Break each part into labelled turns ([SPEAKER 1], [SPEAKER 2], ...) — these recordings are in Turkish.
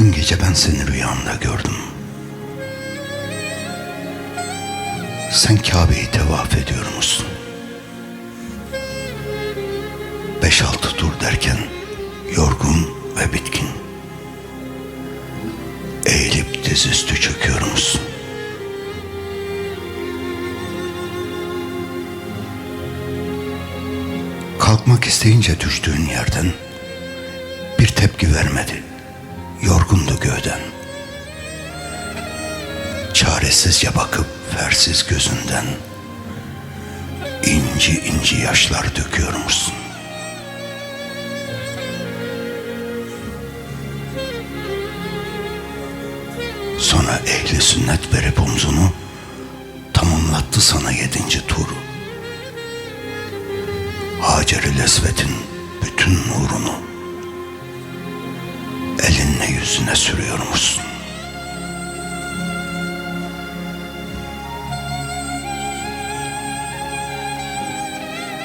[SPEAKER 1] Dün gece ben seni rüyamda gördüm. Sen Kabe'yi tevaf ediyormuşsun. Beş altı tur derken yorgun ve bitkin. Eğilip dizüstü çöküyormuşsun. Kalkmak isteyince düştüğün yerden bir tepki vermedi. Yorgundu gövden. Çaresizce bakıp fersiz gözünden inci inci yaşlar döküyormuşsun. Sonra ehli sünnet verip omzunu tamamlattı sana yedinci turu. Hacer-i Lesvet'in bütün nurunu elinle yüzüne sürüyormuşsun.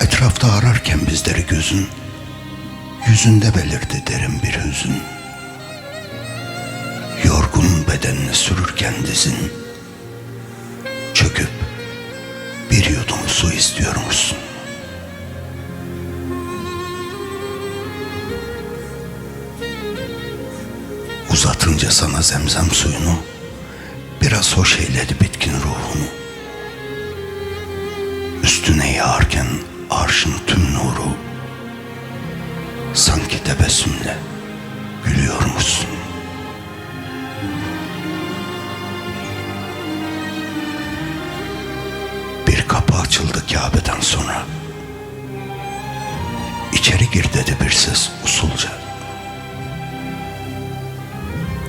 [SPEAKER 1] Etrafta ararken bizleri gözün, yüzünde belirdi derin bir hüzün. Yorgun bedenini sürürken dizin, çöküp bir yudum su istiyormuşsun. Uzatınca sana zemzem suyunu Biraz hoş eyledi bitkin ruhunu. Üstüne yağarken arşın tüm nuru Sanki tebessümle gülüyormuşsun. Bir kapı açıldı Kabe'den sonra. İçeri gir dedi bir ses usulca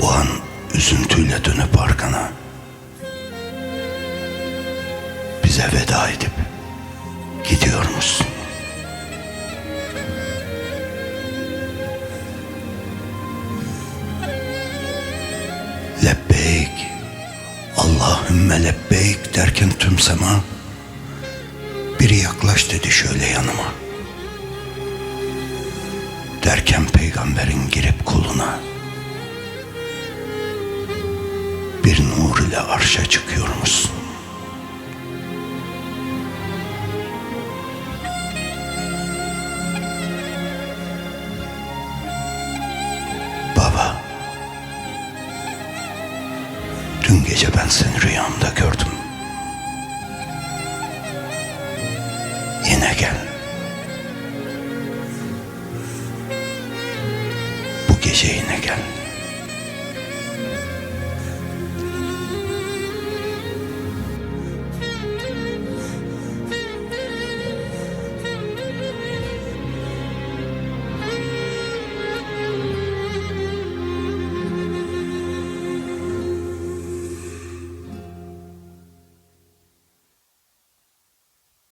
[SPEAKER 1] o an üzüntüyle dönüp arkana bize veda edip gidiyor musun? Lebbeyk, Allahümme lebbeyk derken tüm sema biri yaklaş dedi şöyle yanıma. Derken peygamberin girip kuluna bir nur ile arşa çıkıyormuşsun. Baba, dün gece ben seni rüyamda gördüm. Yine gel. Bu gece yine gel.